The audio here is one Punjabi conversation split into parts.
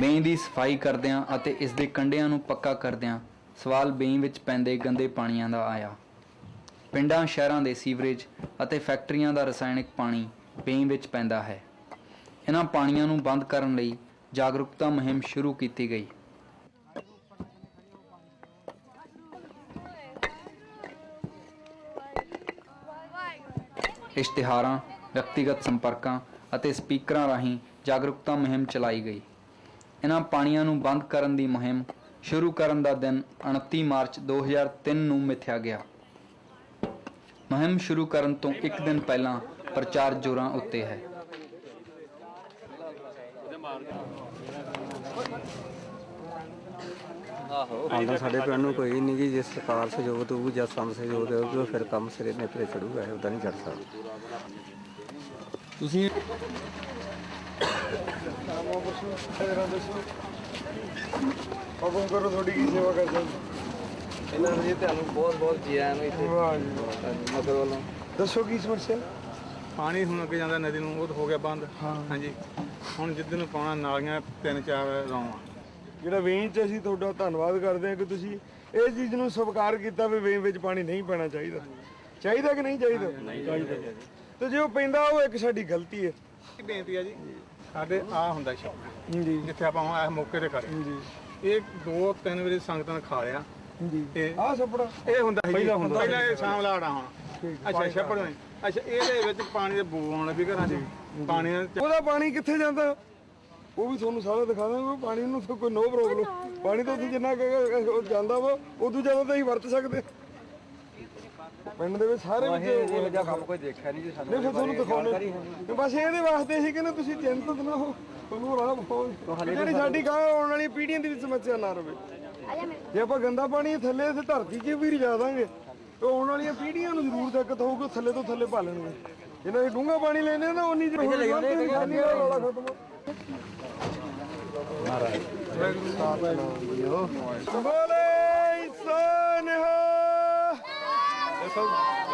ਬੇਈ ਦੀ ਸਫ਼ਾਈ ਕਰਦਿਆਂ ਅਤੇ ਇਸ ਦੇ ਕੰਢਿਆਂ ਨੂੰ ਪੱਕਾ ਕਰਦਿਆਂ ਸਵਾਲ ਬੇਈ ਵਿੱਚ ਪੈਂਦੇ ਗੰਦੇ ਪਾਣੀਆਂ ਦਾ ਆਇਆ। ਪਿੰਡਾਂ, ਸ਼ਹਿਰਾਂ ਦੇ ਸੀਵਰੇਜ ਅਤੇ ਫੈਕਟਰੀਆਂ ਦਾ ਰਸਾਇਣਿਕ ਪਾਣੀ ਬੇਈ ਵਿੱਚ ਪੈਂਦਾ ਹੈ। ਇਹਨਾਂ ਪਾਣੀਆਂ ਨੂੰ ਬੰਦ ਕਰਨ ਲਈ ਜਾਗਰੂਕਤਾ ਮੁਹਿੰਮ ਸ਼ੁਰੂ ਕੀਤੀ ਗਈ। ਇਸ਼ਤਿਹਾਰਾਂ, ਵਿਅਕਤੀਗਤ ਸੰਪਰਕਾਂ ਅਤੇ ਸਪੀਕਰਾਂ ਰਾਹੀਂ ਜਾਗਰੂਕਤਾ ਮੁਹਿੰਮ ਚਲਾਈ ਗਈ। ਇਹਨਾਂ ਪਾਣੀਆਂ ਨੂੰ ਬੰਦ ਕਰਨ ਦੀ ਮੁਹਿੰਮ ਸ਼ੁਰੂ ਕਰਨ ਦਾ ਦਿਨ 29 ਮਾਰਚ 2003 ਨੂੰ ਮਿਥਿਆ ਗਿਆ। ਮੁਹਿੰਮ ਸ਼ੁਰੂ ਕਰਨ ਤੋਂ ਇੱਕ ਦਿਨ ਪਹਿਲਾਂ ਪ੍ਰਚਾਰ ਜੋਰਾਂ ਉੱਤੇ ਹੈ। ਆਉਂਦਾ ਸਾਡੇ ਪਿੰਡ ਨੂੰ ਕੋਈ ਨਹੀਂ ਜੀ ਜੇ ਸਰਕਾਰ ਸਹਿਯੋਗ ਦੇਊਗੀ ਜਾਂ ਸੰਤ ਸਹਿਯੋਗ ਦੇਊਗੀ ਫਿਰ ਕੰਮ ਸਿਰੇ ਨੇਪਰੇ ਚੜੂਗਾ ਇਹ ਉਦਾਂ ਨਹੀਂ ਚੜ ਸਕਦਾ। ਤੁਸੀਂ ਹੁਕਮ ਕਰੋ ਤੁਹਾਡੀ ਕੀ ਸੇਵਾ ਕਰ ਸਕਦੇ ਇਹਨਾਂ ਨੂੰ ਜੀ ਤੁਹਾਨੂੰ ਬਹੁਤ ਬਹੁਤ ਜੀ ਆਇਆਂ ਨੂੰ ਇੱਥੇ। ਵਾਹ ਜੀ ਮਗਰ ਵੱਲੋਂ। ਦੱਸੋ ਕੀ ਸਮੱਸਿਆ? ਪਾਣੀ ਹੁਣ ਅੱਗੇ ਜਾਂਦਾ ਨਦੀ ਨੂੰ ਉਹ ਤਾਂ ਹੋ ਗਿਆ ਬੰਦ। ਹਾਂਜੀ। ਹੁਣ ਜਿੱਦਨ ਨੂੰ ਪਾਉਣਾ ਨਾਲੀਆਂ ਤਿੰਨ ਚਾਰ ਲਾਉਣਾ। ਜਿਹੜਾ ਵੇਈਂ ਚ ਅਸੀਂ ਤੁਹਾਡਾ ਧੰਨਵਾਦ ਕਰਦੇ ਹਾਂ ਕਿ ਤੁਸੀਂ ਇਹ ਚੀਜ਼ ਨੂੰ ਸਵੀਕਾਰ ਕੀਤਾ ਵੀ ਵੇਈਂ ਵਿੱਚ ਪਾਣੀ ਨਹੀਂ ਪੈਣਾ ਚਾਹੀਦਾ। ਚਾਹੀਦਾ ਕਿ ਨਹੀਂ ਚਾਹੀਦਾ? ਚਾਹੀਦਾ। ਤੇ ਜੇ ਉਹ ਪੈਂਦਾ ਉਹ ਇੱਕ ਸਾਡੀ ਗਲਤੀ ਹੈ। ਬੇਨਤੀ ਆ ਜੀ? ਸਾਡੇ ਆ ਹੁੰਦਾ ਛੱਪੜ ਜੀ। ਜਿੱਥੇ ਆਪਾਂ ਹੁਣ ਮੌਕੇ ਤੇ ਖੜੇ ਜੀ। ਇਹ ਦੋ ਤਿੰਨ ਵਾਰੀ ਸੰਗਤਾਂ ਨੇ ਖਾ ਲਿਆ ਜੀ। ਤੇ ਆਹ ਸਪੜਾ ਇਹ ਹੁੰਦਾ ਸੀ। ਪਹਿਲਾਂ ਹੁੰਦਾ ਪਹਿਲਾਂ ਇਹ ਸ਼ਾਮ ਲਾੜਾ ਹੁਣ। ਅੱਛਾ ਛੱਪੜ ਨੇ ਅੱਛਾ ਇਹਦੇ ਵਿੱਚ ਪਾਣੀ ਦੇ ਬੂ ਆਉਣ ਲੱਗੀ ਘਰਾਂ 'ਚ। ਪਾਣੀ ਉਹਦਾ ਪਾਣੀ ਕਿੱਥੇ ਜਾਂਦਾ? ਉਹ ਵੀ ਤੁਹਾਨੂੰ ਸਾਰਾ ਦਿਖਾ ਦਾਂਗੇ। ਪਾਣੀ ਨੂੰ ਕੋਈ ਨੋ। ਪ੍ਰੋਬਲਮ ਪਾਣੀ ਤਾਂ ਜਿੰਨਾ ਜਾਂਦਾ ਵਾ ਉਦੋਂ ਜ਼ਿਆਦਾ ਤਾਂ ਅਸੀਂ ਵਰਤ ਸਕਦੇ। ਪਿੰਡ ਦੇ ਵਿੱਚ ਸਾਰੇ ਵਿੱਚ ਇਹੋ ਜਿਹਾ ਕੰਮ ਕੋਈ ਦੇਖਿਆ ਨਹੀਂ ਜੀ ਸਾਨੂੰ ਨਹੀਂ ਫਿਰ ਤੁਹਾਨੂੰ ਦਿਖਾਉਣੇ ਬਸ ਇਹਦੇ ਵਾਸਤੇ ਸੀ ਕਿ ਨਾ ਤੁਸੀਂ ਚਿੰਤਤ ਨਾ ਹੋ ਤੁਹਾਨੂੰ ਆਰਾਮ ਹੋ ਜਿਹੜੀ ਸਾਡੀ ਗਾਂ ਆਉਣ ਵਾਲੀ ਪੀੜ੍ਹੀਆਂ ਦੀ ਵੀ ਸਮੱਸਿਆ ਨਾ ਰਵੇ। ਜੇ ਆਪਾਂ ਗੰਦਾ ਪਾਣੀ ਥੱਲੇ ਇਸ ਧਰਤੀ 'ਚ ਵੀ ਰਿਜਾ ਦਾਂਗੇ ਤੇ ਆਉਣ ਵਾਲੀਆਂ ਪੀੜ੍ਹੀਆਂ ਨੂੰ ਜ਼ਰੂਰ ਦਿੱਕਤ ਹੋਊਗੀ ਥੱਲੇ ਤੋਂ ਥੱਲੇ ਪਾ ਲੈਣਗੇ। ਜਿੰਨਾ ਅਸੀਂ ਡੂੰਘਾ ਪਾਣੀ ਲੈਨੇ ਨਾ ਉਨੀ ਜਿਹੀ ਹੋਰ ਨਿਸ਼ਾਨੀ ਦਾ ਰੌਲਾ ਖਤਮ ਬੋਲੇ phone.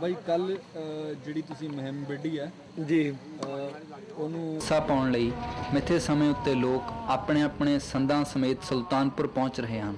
ਬਾਈ ਕੱਲ ਜਿਹੜੀ ਤੁਸੀਂ ਮੁਹਿੰਮ ਵਿੱਢੀ ਹੈ ਜੀ। ਉਹਨੂੰ ਹਿੱਸਾ ਪਾਉਣ ਲਈ ਮਿੱਥੇ ਸਮੇਂ ਉੱਤੇ ਲੋਕ ਆਪਣੇ ਆਪਣੇ ਸੰਦਾਂ ਸਮੇਤ ਸੁਲਤਾਨਪੁਰ ਪਹੁੰਚ ਰਹੇ ਹਨ।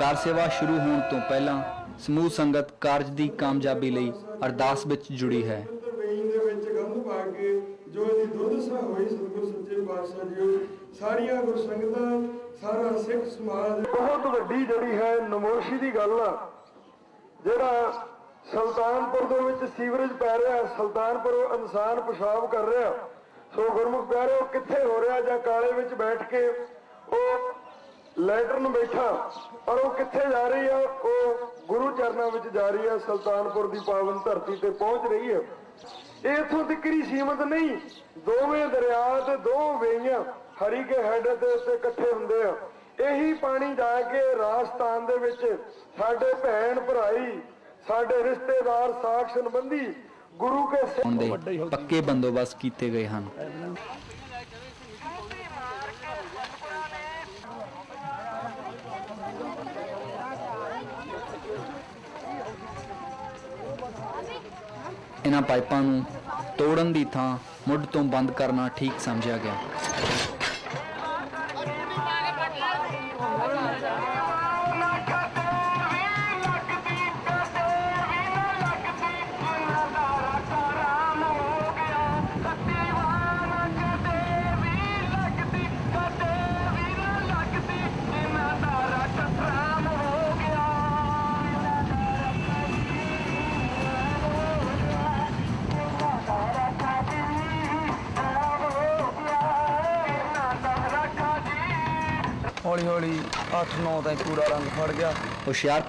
ਕਾਰ ਸੇਵਾ ਸ਼ੁਰੂ ਹੋਣ ਤੋਂ ਪਹਿਲਾਂ ਸਮੂਹ ਸੰਗਤ ਕਾਰਜ ਦੀ ਕਾਮਯਾਬੀ ਲਈ ਅਰਦਾਸ ਵਿੱਚ ਜੁੜੀ ਹੈ। ਵੇਈਂ ਦੇ ਵਿੱਚ ਗੰਧ ਪਾ ਕੇ ਜੋ ਇਹਦੀ ਦੁਰਦਸ਼ਾ ਹੋਈ ਸਤਿਗੁਰ ਸੱਚੇ ਪਾਤਸ਼ਾਹ ਜੀ ਸਾਰੀਆਂ ਗੁਰ ਸੰਗਤਾਂ ਸਾਰਾ ਸਿੱਖ ਸਮਾਜ ਬਹੁਤ ਵੱਡੀ ਜਿਹੜੀ ਹੈ ਨਮੋਸ਼ੀ ਦੀ ਗੱਲ ਆ। ਜਿਹੜਾ ਸੁਲਤਾਨਪੁਰ ਦੇ ਵਿੱਚ ਸੀਵਰੇਜ ਪੈ ਰਿਹਾ ਸੁਲਤਾਨਪੁਰ ਇਨਸਾਨ ਪਿਸ਼ਾਬ ਕਰ ਰਿਹਾ। ਸੋ ਗੁਰਮੁਖ ਪਿਆਰਿਓ ਕਿੱਥੇ ਹੋ ਰਿਹਾ ਜਾਂ ਕਾਲੇ ਵਿੱਚ ਬੈਠ ਕੇ ਉਹ ਲੈਟਰਨ ਬੈਠਾ। ਔਰ ਉਹ ਕਿੱਥੇ ਜਾ ਰਹੀ ਆ? ਉਹ ਗੁਰੂ ਚਰਨਾਂ ਵਿੱਚ ਜਾ ਰਹੀ ਆ ਸੁਲਤਾਨਪੁਰ ਦੀ ਪਾਵਨ ਧਰਤੀ ਤੇ ਪਹੁੰਚ ਰਹੀ ਹੈ ਇਥੋਂ ਤਿੱਕਰੀ ਸੀਮਤ ਨਹੀਂ। ਦੋਵੇਂ ਦਰਿਆ ਤੇ ਦੋ ਵੇਈਆਂ ਹਰੀ ਕੇ ਹੈਡ ਦੇ ਉੱਤੇ ਇਕੱਠੇ ਹੁੰਦੇ ਆ। ਇਹੀ ਪਾਣੀ ਜਾ ਕੇ ਰਾਜਸਥਾਨ ਦੇ ਵਿੱਚ ਸਾਡੇ ਭੈਣ ਭਰਾਈ ਸਾਡੇ ਰਿਸ਼ਤੇਦਾਰ ਸਾਖ ਸੰਬੰਧੀ ਗੁਰੂ ਕੇ ਪੱਕੇ ਬੰਦੋਬਸਤ ਕੀਤੇ ਗਏ ਹਨ। ਇਹਨਾਂ ਪਾਈਪਾਂ ਨੂੰ ਤੋੜਨ ਦੀ ਥਾਂ ਮੁੱਢ ਤੋਂ ਬੰਦ ਕਰਨਾ ਠੀਕ ਸਮਝਿਆ ਗਿਆ। ਹੌਲੀ ਹੌਲੀ 8-9 ਤਾਈਂ ਪੂਰਾ ਰੰਗ ਫੜ ਗਿਆ। ਹੁਸ਼ਿਆਰਪੁਰ